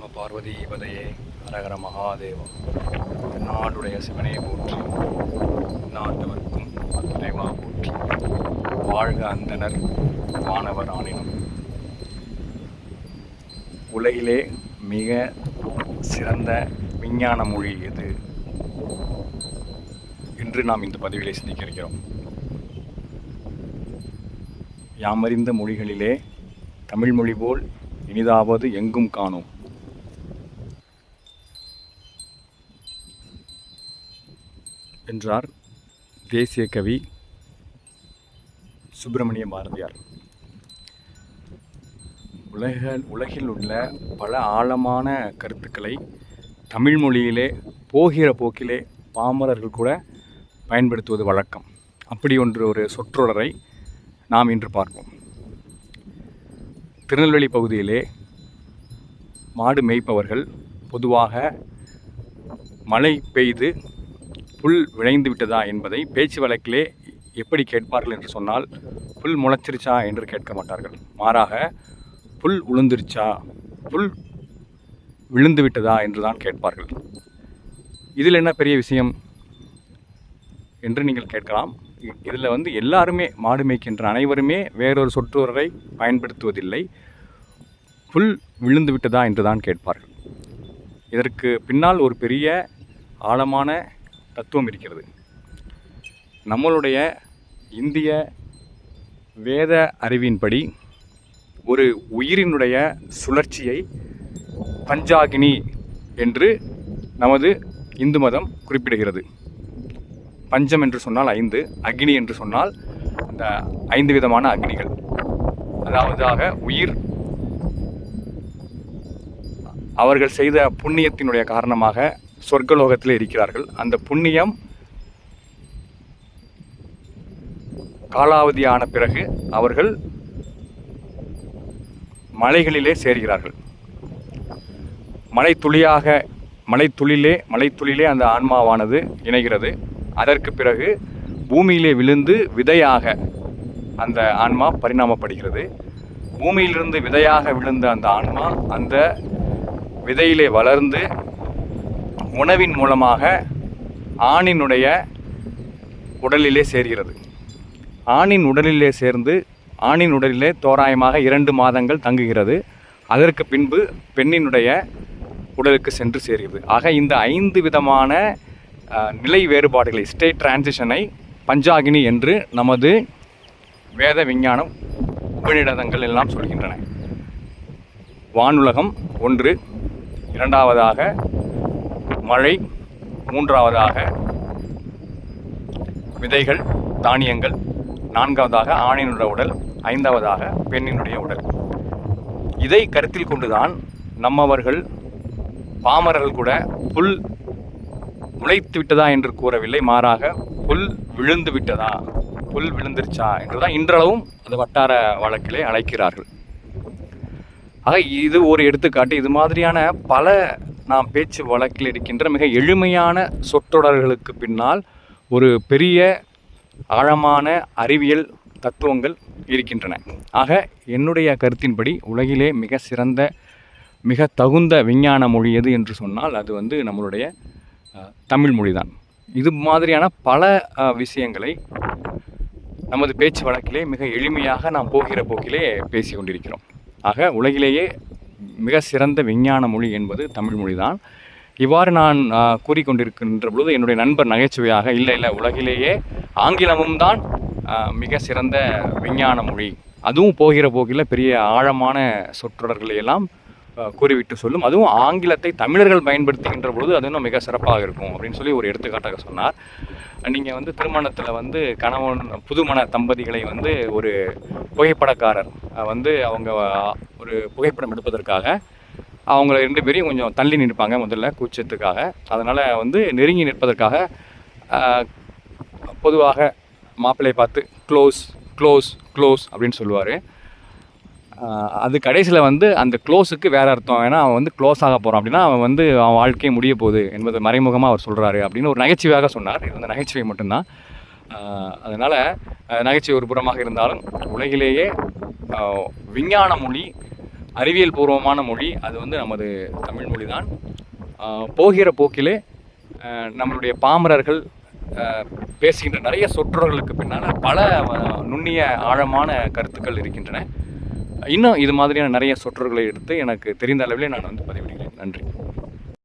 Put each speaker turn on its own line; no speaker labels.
நம்ம பார்வதி பதையே அரகர மகாதேவம் நாடுடைய சிவனையை போற்றி நாட்டவர்க்கும் அத்தனைவா போற்றி வாழ்க அந்தனர் மாணவர் ஆனினும் உலகிலே மிக சிறந்த விஞ்ஞான மொழி எது என்று நாம் இந்த பதவியிலே சிந்திக்க இருக்கிறோம் யாமறிந்த மொழிகளிலே தமிழ்மொழி போல் இனிதாவது எங்கும் காணோம் என்றார் தேசிய கவி சுப்பிரமணிய பாரதியார் உலக உலகில் உள்ள பல ஆழமான கருத்துக்களை தமிழ் மொழியிலே போகிற போக்கிலே பாமரர்கள் கூட பயன்படுத்துவது வழக்கம் அப்படி ஒன்று ஒரு சொற்றொடரை நாம் இன்று பார்ப்போம் திருநெல்வேலி பகுதியிலே மாடு மேய்ப்பவர்கள் பொதுவாக மழை பெய்து புல் விளைந்து விட்டதா என்பதை பேச்சு வழக்கிலே எப்படி கேட்பார்கள் என்று சொன்னால் புல் முளைச்சிருச்சா என்று கேட்க மாட்டார்கள் மாறாக புல் உளுந்துருச்சா புல் விழுந்து விட்டதா என்று தான் கேட்பார்கள் இதில் என்ன பெரிய விஷயம் என்று நீங்கள் கேட்கலாம் இதில் வந்து எல்லாருமே மாடு மேய்க்கின்ற அனைவருமே வேறொரு சொற்றொடரை பயன்படுத்துவதில்லை புல் விழுந்து விட்டதா என்று தான் கேட்பார்கள் இதற்கு பின்னால் ஒரு பெரிய ஆழமான தத்துவம் இருக்கிறது நம்மளுடைய இந்திய வேத அறிவின்படி ஒரு உயிரினுடைய சுழற்சியை பஞ்சாகினி என்று நமது இந்து மதம் குறிப்பிடுகிறது பஞ்சம் என்று சொன்னால் ஐந்து அக்னி என்று சொன்னால் அந்த ஐந்து விதமான அக்னிகள் அதாவதாக உயிர் அவர்கள் செய்த புண்ணியத்தினுடைய காரணமாக சொர்க்கலோகத்தில் இருக்கிறார்கள் அந்த புண்ணியம் காலாவதியான பிறகு அவர்கள் மலைகளிலே சேர்கிறார்கள் மலை துளியாக மலை துளிலே மலை துளிலே அந்த ஆன்மாவானது இணைகிறது அதற்கு பிறகு பூமியிலே விழுந்து விதையாக அந்த ஆன்மா பரிணாமப்படுகிறது பூமியிலிருந்து விதையாக விழுந்த அந்த ஆன்மா அந்த விதையிலே வளர்ந்து உணவின் மூலமாக ஆணினுடைய உடலிலே சேர்கிறது ஆணின் உடலிலே சேர்ந்து ஆணின் உடலிலே தோராயமாக இரண்டு மாதங்கள் தங்குகிறது அதற்கு பின்பு பெண்ணினுடைய உடலுக்கு சென்று சேர்கிறது ஆக இந்த ஐந்து விதமான நிலை வேறுபாடுகளை ஸ்டேட் டிரான்சிஷனை பஞ்சாகினி என்று நமது வேத விஞ்ஞானம் உபநிடதங்கள் எல்லாம் சொல்கின்றன வானுலகம் ஒன்று இரண்டாவதாக மழை மூன்றாவதாக விதைகள் தானியங்கள் நான்காவதாக ஆணினுடைய உடல் ஐந்தாவதாக பெண்ணினுடைய உடல் இதை கருத்தில் கொண்டுதான் நம்மவர்கள் பாமரர்கள் கூட புல் முளைத்து விட்டதா என்று கூறவில்லை மாறாக புல் விழுந்து விட்டதா புல் விழுந்துருச்சா என்றுதான் இன்றளவும் அந்த வட்டார வழக்கிலே அழைக்கிறார்கள் ஆக இது ஒரு எடுத்துக்காட்டு இது மாதிரியான பல நாம் பேச்சு வழக்கில் இருக்கின்ற மிக எளிமையான சொற்றொடர்களுக்கு பின்னால் ஒரு பெரிய ஆழமான அறிவியல் தத்துவங்கள் இருக்கின்றன ஆக என்னுடைய கருத்தின்படி உலகிலே மிக சிறந்த மிக தகுந்த விஞ்ஞான மொழி எது என்று சொன்னால் அது வந்து நம்மளுடைய தமிழ் மொழி தான் இது மாதிரியான பல விஷயங்களை நமது பேச்சு வழக்கிலே மிக எளிமையாக நாம் போகிற போக்கிலே பேசி கொண்டிருக்கிறோம் ஆக உலகிலேயே மிக சிறந்த விஞ்ஞான மொழி என்பது தமிழ் மொழி தான் இவ்வாறு நான் கூறிக்கொண்டிருக்கின்ற பொழுது என்னுடைய நண்பர் நகைச்சுவையாக இல்லை இல்லை உலகிலேயே ஆங்கிலமும் தான் மிக சிறந்த விஞ்ஞான மொழி அதுவும் போகிற போக்கில் பெரிய ஆழமான சொற்றொடர்களை எல்லாம் கூறிவிட்டு சொல்லும் அதுவும் ஆங்கிலத்தை தமிழர்கள் பயன்படுத்துகின்ற பொழுது அது இன்னும் மிக சிறப்பாக இருக்கும் அப்படின்னு சொல்லி ஒரு எடுத்துக்காட்டாக சொன்னார் நீங்கள் வந்து திருமணத்தில் வந்து கணவன் புதுமண தம்பதிகளை வந்து ஒரு புகைப்படக்காரர் வந்து அவங்க ஒரு புகைப்படம் எடுப்பதற்காக அவங்க ரெண்டு பேரையும் கொஞ்சம் தள்ளி நிற்பாங்க முதல்ல கூச்சத்துக்காக அதனால் வந்து நெருங்கி நிற்பதற்காக பொதுவாக மாப்பிள்ளையை பார்த்து க்ளோஸ் க்ளோஸ் க்ளோஸ் அப்படின்னு சொல்லுவார் அது கடைசியில் வந்து அந்த க்ளோஸுக்கு வேறு அர்த்தம் ஏன்னா அவன் வந்து க்ளோஸ் ஆக போகிறான் அப்படின்னா அவன் வந்து அவன் வாழ்க்கையை முடிய போகுது என்பது மறைமுகமாக அவர் சொல்கிறாரு அப்படின்னு ஒரு நகைச்சுவையாக சொன்னார் இது அந்த நகைச்சுவை மட்டும்தான் அதனால் நகைச்சுவை ஒரு புறமாக இருந்தாலும் உலகிலேயே விஞ்ஞான மொழி அறிவியல் பூர்வமான மொழி அது வந்து நமது தமிழ் மொழி தான் போகிற போக்கிலே நம்மளுடைய பாமரர்கள் பேசுகின்ற நிறைய சொற்றொர்களுக்கு பின்னால் பல நுண்ணிய ஆழமான கருத்துக்கள் இருக்கின்றன இன்னும் இது மாதிரியான நிறைய சொற்றர்களை எடுத்து எனக்கு தெரிந்த அளவிலே நான் வந்து பதிவிடுகிறேன் நன்றி